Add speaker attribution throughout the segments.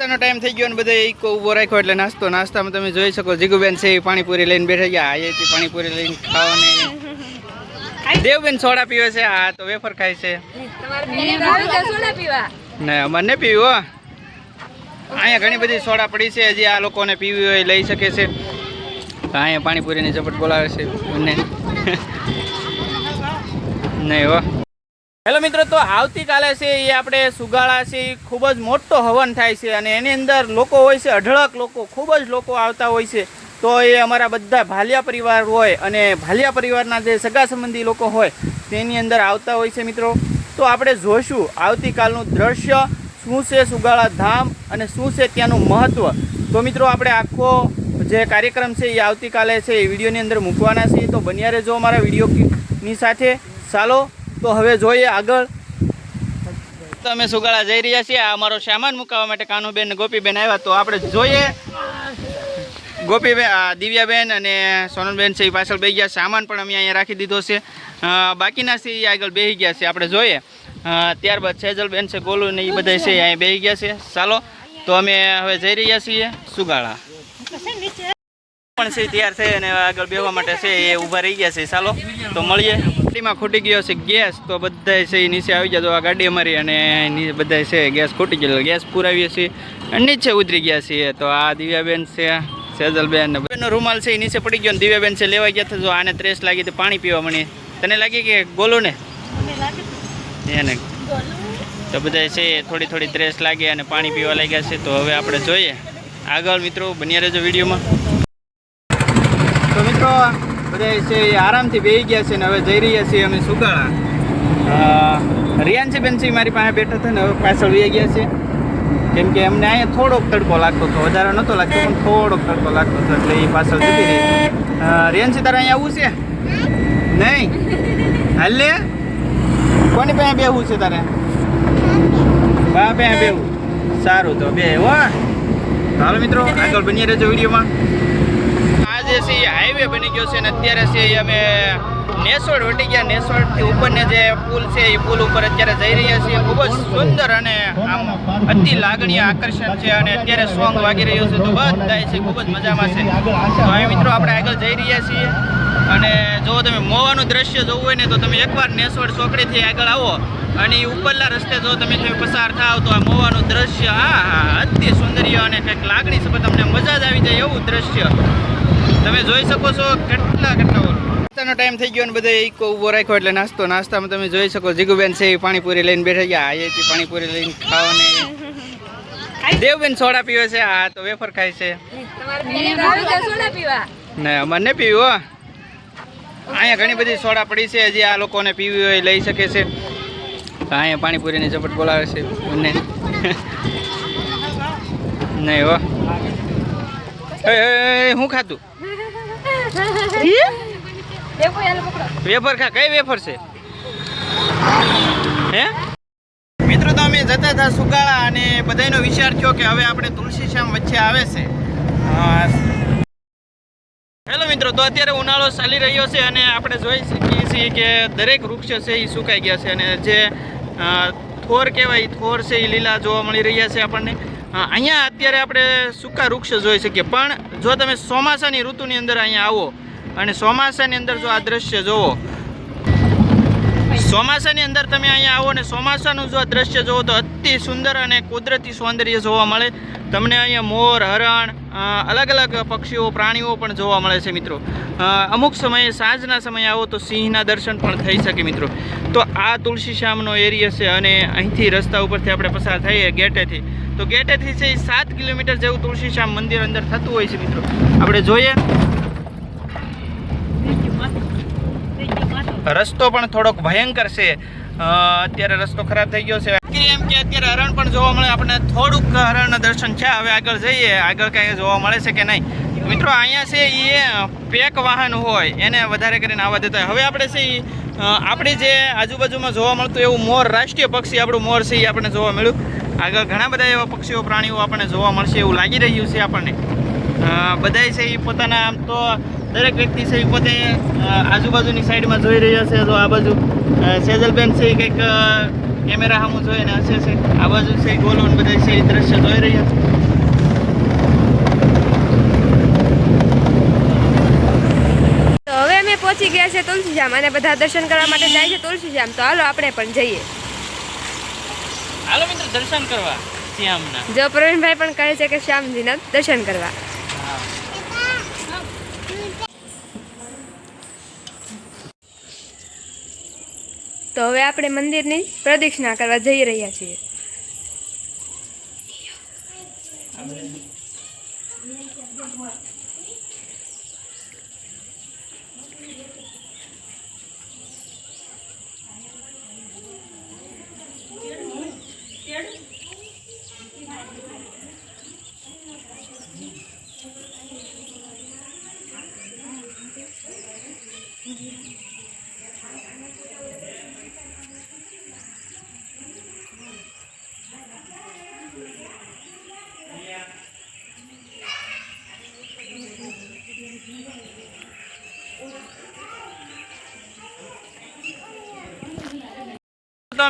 Speaker 1: નાસ્તાનો time થઈ ગયો અને બધા એક ઊભો રાખ્યો એટલે નાસ્તો નાસ્તામાં તમે જોઈ શકો જીગુબેન છે એ પાણીપુરી લઈને બેઠા ગયા આયેથી પાણીપુરી લઈને ખાવાની. દેવબેન સોડા પીવે છે આ તો વેફર ખાય છે. ને અમારે ને પીવું અહીંયા ઘણી બધી સોડા પડી છે હજી આ લોકોને પીવી હોય લઈ શકે છે. અહીંયા પાણીપુરીની ઝપટ બોલાવે છે ને નહીં હો. હેલો મિત્રો, તો આવતીકાલે છે એ આપણે સુગાળા છે એ ખૂબ જ મોટો હવન થાય છે અને એની અંદર લોકો હોય છે, અઢળક લોકો, ખૂબ જ લોકો આવતા હોય છે. તો એ અમારા બધા ભાલિયા પરિવાર હોય અને ભાલિયા પરિવારના જે સગા સંબંધી લોકો હોય, તેની અંદર આવતા હોય છે મિત્રો. તો આપણે જોઈશું આવતીકાલનું દ્રશ્ય, શું છે સુગાળા ધામ અને શું છે ત્યાંનું મહત્ત્વ તો મિત્રો, આપણે આખો જે કાર્યક્રમ છે એ આવતીકાલે છે એ વિડીયોની અંદર મૂકવાના છે તો બન્યા રહેજો અમારા વિડીયોની સાથે. ચાલો તો હવે જોઈએ આગળ. તો અમે સુગાળા જઈ રહ્યા છીએ. આ અમારો સામાન મુકાવવા માટે કાનુબેન, ગોપીબેન આવ્યા. તો આપણે જોઈએ. ગોપીબેન દિવ્યાબેન અને સોનલબેન છે એ પાછળ બે ગયા. સામાન પણ અમે અહીંયા રાખી દીધો છે. બાકીના છે એ આગળ બેસી ગયા છે. આપણે જોઈએ. ત્યારબાદ સેજલબેન છે, ગોલુ ને એ બધા છે અહીંયા બેસી ગયા છે. ચાલો, તો અમે હવે જઈ રહ્યા છીએ સુગાળા. પણ છે તૈયાર છે અને આગળ બેસવા માટે છે એ ઊભા રહી ગયા છે. ચાલો, તો મળીએ. ગાડીમાં ખૂટી ગયો છે ગેસ તો બધા છે એ નીચે આવી જાય તો આ ગાડી અમારી અને બધા છે ગેસ ખૂટી ગયેલો ગેસ પુરાવીએ છીએ અને નીચે ઉતરી ગયા છીએ. તો આ દિવ્યાબેન છે સેજલબેન બેનનો રૂમાલ છે એ નીચે પડી ગયો દિવ્યાબેન છે લેવા ગયા હતા. જો આને ત્રેસ લાગી તો પાણી પીવા મળી. તને લાગી કે બોલો ને? એને. તો બધા છે થોડી થોડી ત્રેસ લાગી અને પાણી પીવા લાગ્યા છે. તો હવે આપણે જોઈએ. આગળ મિત્રો બન્યા રહેજો વિડીયોમાં. તો મિત્રો બધા છે એ આરામથી બેસી ગયા છે ને હવે જઈ રહ્યા છીએ અમે સુગાળા. રિયાનસી બેનસી મારી પાસે બેઠા હતા ને હવે પાછળ વહી ગયા છે. કેમ કે અમને અહીંયા થોડોક તડકો લાગતો હતો, વધારે નહોતો લાગતો, પણ થોડોક તડકો લાગતો હતો એટલે એ પાછળ જતી રહી. રિયાનસી તારે અહીંયા આવવું છે? નહીં? હાલ? કોની પાસે બેહવું છે તારે? બા પાસે બેહવું સારું, તો બે હો. હાલો મિત્રો, આગળ બની રહેજો વિડીયોમાં. જે હાઈવે બની ગયો છે ને અત્યારે છે અમે નેસોડ વટી ગયા. નેસોડથી ઉપરને જે પુલ છે એ પુલ ઉપર અત્યારે જઈ રહ્યા છીએ. ખૂબ જ સુંદર અને આમ અતિ લાગણીય આકર્ષણ છે અને અત્યારે સોંગ વાગી રહ્યું છે. તો બધા છે, ખૂબ જ મજામાં છે. તો હવે મિત્રો આપણે આગળ જઈ રહ્યા છીએ અને જો તમે મોવાનું દ્રશ્ય જોવું હોય ને તો તમે એકવાર નેસોડ ચોકડીથી આગળ આવો અને એ ઉપરના રસ્તે જો તમે પસાર થાવ તો આ મોવાનું દ્રશ્ય, હા હા, અતિ સુંદર્ય અને કંઈક લાગણી છે તમને મજા જ આવી જાય એવું દ્રશ્ય. તમે જોઈ શકો છો કેટલા કેટલા નાસ્તાનો ટાઈમ થઈ ગયો અને બધા એક ઊભો રાખ્યો એટલે નાસ્તો, નાસ્તામાં તમે જોઈ શકો જીગુબેન છે એ પાણીપુરી લઈને બેઠા ગયા આયેથી પાણીપુરી લઈને ખાવાની. દેવબેન સોડા પીવે છે. આ તો વેફર ખાય છે. ને અમારે પીવું અહીંયા ઘણી બધી સોડા પડી છે. હજી આ લોકોને પીવી હોય લઈ શકે છે. અહીંયા પાણીપુરીની ઝપટ બોલાવે છે એમને નહીં હો. હું ખાતું વેફર ખા કઈ વેફર છે? હે? મિત્રો તો અમે જતા હતા સુગાળા અને બધાનો વિચાર થયો કે હવે આપણે તુલસી શ્યામ વચ્ચે આવે છે. હેલો મિત્રો તો અત્યારે ઉનાળો ચાલી રહ્યો છે અને આપણે જોઈ શકીએ છીએ કે દરેક વૃક્ષ છે એ સુકાઈ ગયા છે અને જે થોર કહેવાય થોર છે એ લીલા જોવા મળી રહ્યા છે આપણને. અહીંયા અત્યારે આપણે સૂકા વૃક્ષ જોઈ શકીએ. પણ જો તમે ચોમાસાની ઋતુની અંદર અહીંયા આવો અને ચોમાસાની અંદર જો આ દ્રશ્ય જુઓ ચોમાસાની અંદર તમે અહીંયા આવો ને ચોમાસાનું જો દ્રશ્ય જુઓ તો અતિ સુંદર અને કુદરતી સૌંદર્ય જોવા મળે. તમને અહીંયા મોર, હરણ અલગ અલગ પક્ષીઓ, પ્રાણીઓ પણ જોવા મળે છે મિત્રો. અમુક સમયે સાંજના સમયે આવો તો સિંહના દર્શન પણ થઈ શકે મિત્રો. તો આ તુલસી શ્યામનો એરિયા છે અને અહીંથી રસ્તા ઉપરથી આપણે પસાર થઈએ ગેટેથી. તો ગેટેથી છે એ સાત કિલોમીટર જેવું તુલસી શ્યામ મંદિર અંદર થતું હોય છે મિત્રો. આપણે જોઈએ. રસ્તો પણ થોડોક ભયંકર છે. અત્યારે રસ્તો ખરાબ થઈ ગયો છે. એમ કે અત્યારે હરણ પણ જોવા મળે આપણને થોડુંક હરણના દર્શન છે. હવે આગળ જઈએ, આગળ કાંઈ જોવા મળે છે કે નહીં? મિત્રો, અહીંયા છે એ પેક વાહન હોય, એને વધારે કરીને આવવા દેતા હવે આપણે છે એ આપણી જે આજુબાજુમાં જોવા મળતું એવું મોર, રાષ્ટ્રીય પક્ષી, આપણું મોર છે એ આપણને જોવા મળ્યું. આગળ ઘણા બધા એવા પક્ષીઓ, પ્રાણીઓ આપણને જોવા મળશે એવું લાગી રહ્યું છે આપણને. બધાય છે એ પોતાના આમ તો દરેક વ્યક્તિ છે એ પોતે આજુબાજુની સાઈડમાં જોઈ રહ્યા છે. તો આ બાજુ સેજલબેન છે એ કંઈક કેમેરા સામું જોઈને હશે છે. આ બાજુ છે ગોલોન બધા છે એ દ્રશ્ય જોઈ રહ્યા છે.
Speaker 2: તો હવે અમે પહોંચી ગયા છે તુલસીજામ અને બધા દર્શન કરવા માટે જાય છે તુલસીજામ તો હાલો આપણે પણ જઈએ.
Speaker 1: હાલો મિત્રો દર્શન કરવા શ્યામના.
Speaker 2: જો પ્રવીણભાઈ પણ કહે છે કે શ્યામજીના દર્શન કરવા. તો હવે આપણે મંદિરની પ્રદક્ષિણા કરવા જઈ રહ્યા છીએ.
Speaker 1: તો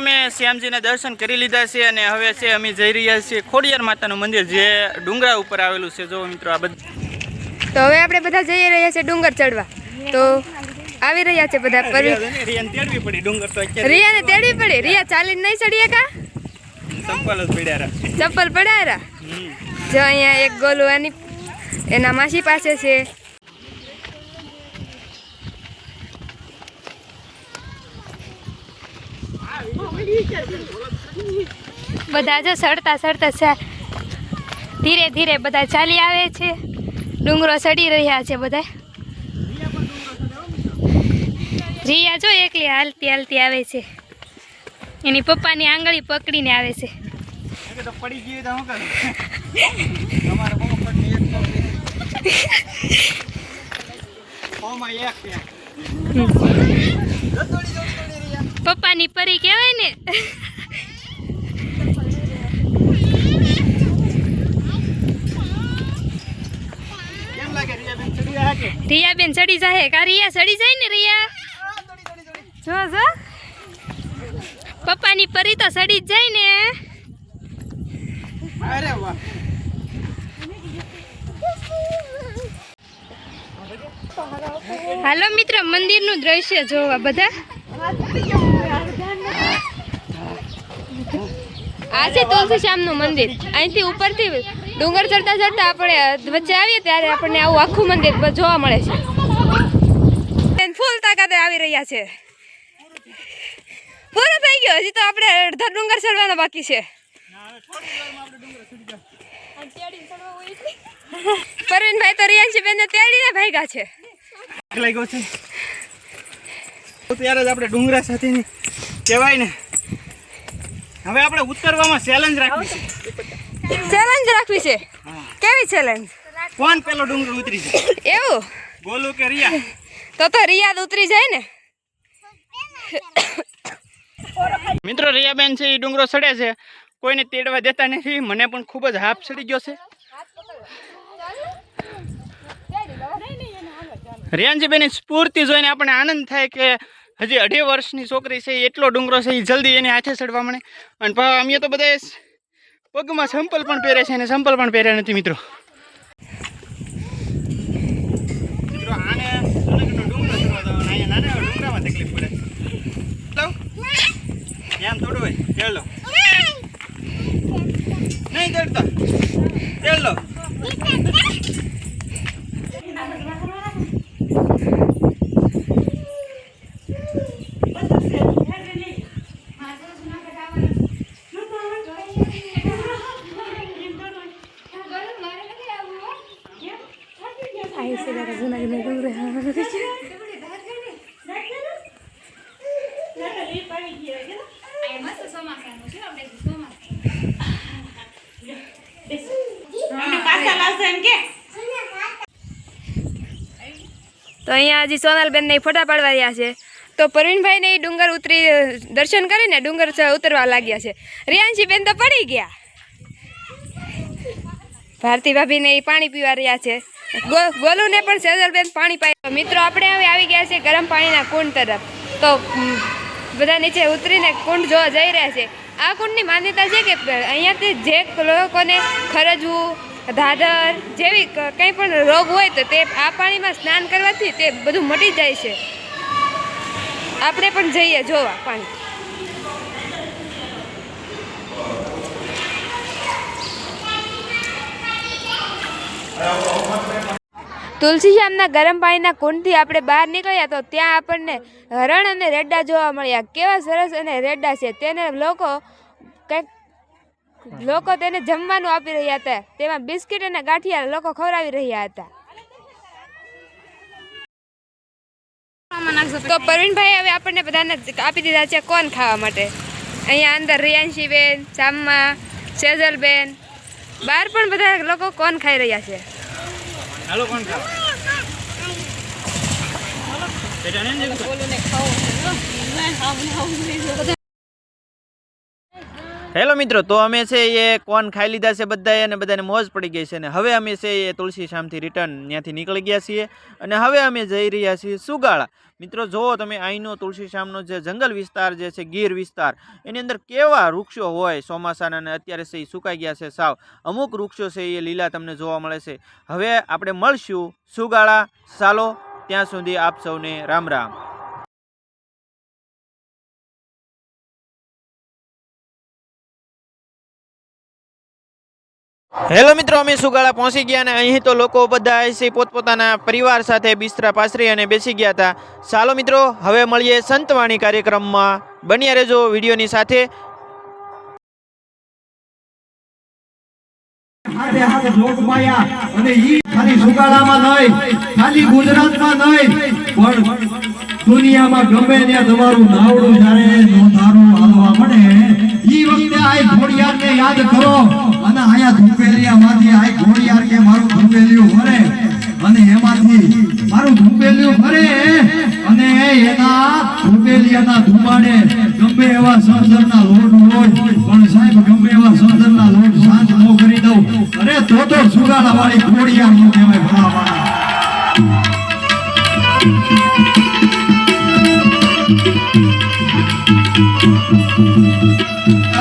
Speaker 1: અમે શ્યામજીના દર્શન કરી લીધા છે અને હવે છે અમે જઈ રહ્યા છીએ ખોડિયાર માતાનું મંદિર જે ડુંગરા ઉપર આવેલું છે. જો મિત્રો આ બધું
Speaker 2: તો હવે આપણે બધા જઈ રહ્યા છીએ ડુંગર ચડવા. તો આવી રહ્યા છે બધા પર
Speaker 1: રિયાને તેડવી પડી ડુંગર તો
Speaker 2: રિયાને તેડી પડી? રિયા ચાલીને નહીં ચડીએ કા?
Speaker 1: ચપ્પલ પડ્યા.
Speaker 2: ચપ્પલ જો અહીંયા એક ગોલું એની એના માસી પાસે છે. બધા જો સડતા સડતા છે. ધીરે ધીરે બધા ચાલી આવે છે. ડુંગરો સડી રહ્યા છે બધા. રિયા જો એકલી હાલતી હાલતી આવે છે. એની પપ્પાની આંગળી પકડીને આવે છે.
Speaker 1: પડી
Speaker 2: પપ્પાની પરી કહેવાય ને.
Speaker 1: રિયાબેન ચડી
Speaker 2: રિયા બેન ચડી જાય કા રિયા ચડી જાય ને રિયા. જો જો. પપ્પાની પરી તો ચડી જ જાય ને.
Speaker 1: અરે વાહ.
Speaker 2: હાલો મિત્ર મંદિરનું દ્રશ્ય જોવા બધા. આ છે તુલસી શ્યામનું મંદિર. અહીંથી ઉપરથી ડુંગર ચડતા ચડતા આપણે વચ્ચે આવીએ ત્યારે આપણને આવું આખું મંદિર જોવા મળે છે. ફૂલ તાકાતે આવી રહ્યા છે. પૂરો થઈ ગયો. હજી તો આપણે અડધા ડુંગર ચડવાના બાકી છે. પરવીનભાઈ તો રિયાંશી બેનને તેડીને ભાગ્યા છે.
Speaker 1: લાગ્યો છે. તો ત્યારે જ આપણે ડુંગરા સાથેની કહેવાય ને. હવે આપણે ઉતરવામાં ચેલેન્જ રાખવી છે.
Speaker 2: ચેલેન્જ રાખવી છે? કેવી ચેલેન્જ
Speaker 1: કોણ પેલો ડુંગર ઉતરી જાય?
Speaker 2: એવું?
Speaker 1: ગોલું કે રિયા.
Speaker 2: તો તો રિયાદ ઉતરી જાય ને.
Speaker 1: મિત્રો રિયાબેન છે એ ડુંગરો સડે છે. કોઈને તેડવા દેતા નથી. મને પણ ખૂબ જ હાફ ચડી ગયો છે. રિયાનજીબેનની સ્ફૂર્તિ જોઈને આપણને આનંદ થાય કે હજી અઢી વર્ષની છોકરી છે, એટલો ડુંગરો છે એ જલ્દી એની હાથે ચડવા મળે. અને અમે તો બધા પગમાં સંપલ પણ પહેરે છે અને સંપલ પણ પહેર્યા નથી, મિત્રો. મિત્રો, આને ડુંગરો અહીંયા નાના ડુંગરામાં તકલીફ પડે. એમ થોડું હોય તેડ નહીં તેડતા
Speaker 2: તો અહીંયા હજી સોનલબેનને ફોટા પાડવા રહ્યા છે. તો પ્રવીણભાઈને ડુંગર ઉતરી દર્શન કરીને ડુંગર ઉતરવા લાગ્યા છે. રિયાંશીબેન તો પડી ગયા. ભારતી ભાભીને એ પાણી પીવા રહ્યા છે. ગોલુને પણ સેજલબેન પાણી પાય. મિત્રો, આપણે હવે આવી ગયા છે ગરમ પાણીના કુંડ તરફ. તો બધા નીચે ઉતરીને કુંડ જોવા જઈ રહ્યા છે. આ કુંડની માન્યતા છે કે અહીંયાથી જે લોકોને ખરજવું ધાધર જેવી કંઈ પણ રોગ હોય તો તે આ પાણીમાં સ્નાન કરવાથી તે બધું મટી જાય છે. આપણે પણ જઈએ જોવા પાણી. તુલસીશ્યામના ગરમ પાણીના કુંડથી આપણે બહાર નીકળ્યા તો ત્યાં આપણને હરણ અને રેડા જોવા મળ્યા. કેવા સરસ અને રેડા છે. તેને લોકો કંઈક લોકો તેને જમવાનું આપી રહ્યા હતા. તેમાં બિસ્કિટ અને ગાંઠિયા લોકો ખવડાવી રહ્યા હતા. તો પરવીનભાઈ હવે આપણને બધાને આપી દીધા છે કોણ ખાવા માટે? અહીંયા અંદર રિયાંશીબેન ચામા સેજલબેન બહાર પણ બધા લોકો કોણ ખાઈ રહ્યા છે.
Speaker 1: હાલો કોણ ખાવ? હેલો મિત્રો, તો અમે છે એ કોન ખાઈ લીધા છે બધાએ અને બધાને મોજ પડી ગઈ છે અને હવે અમે છે એ તુલસી શામથી રિટર્ન ત્યાંથી નીકળી ગયા છીએ અને હવે અમે જઈ રહ્યા છીએ સુગાળા. મિત્રો, જુઓ તમે અહીંનો તુલસી શામનો જે જંગલ વિસ્તાર જે છે, ગીર વિસ્તાર, એની અંદર કેવા વૃક્ષો હોય ચોમાસાના અને અત્યારે છે એ સુકાઈ ગયા છે સાવ. અમુક વૃક્ષો છે એ લીલા તમને જોવા મળે છે. હવે આપણે મળશું સુગાળા. ચાલો, ત્યાં સુધી આપ સૌને રામ રામ. હેલો મિત્રો, અમે સુગાળા પહોંચી ગયા અને અહીં તો લોકો બધા છે પોતપોતાના પરિવાર સાથે બિસ્તરા પાસરી અને બેસી ગયા હતા. ચાલો મિત્રો, હવે મળીએ સંતવાણી કાર્યક્રમમાં. બન્યા રહેજો વિડીયોની સાથે.
Speaker 3: દુનિયામાં ગમે ત્યાં તમારું નાવડું જ્યારે નોંધારું હાલવા મળે ઈ વખતે આય ઘોડિયારને યાદ કરો. અને આયા ધુપેલિયામાંથી આય ઘોડિયાર કે મારું ધુપેલિયું ભરે. અને એમાંથી મારું ધુપેલિયું ભરે. અને એના ધુપેલિયાના ધુમાડે ગમે એવા સહજરના લોટ હોય. પણ સાહેબ, ગમે એવા સર્જનના લોટ શાંત ન કરી દઉં. અરે તો તો સુગાડા વાળી ઘોડિયારનું કહેવાય ભલામણ Mm-hmm.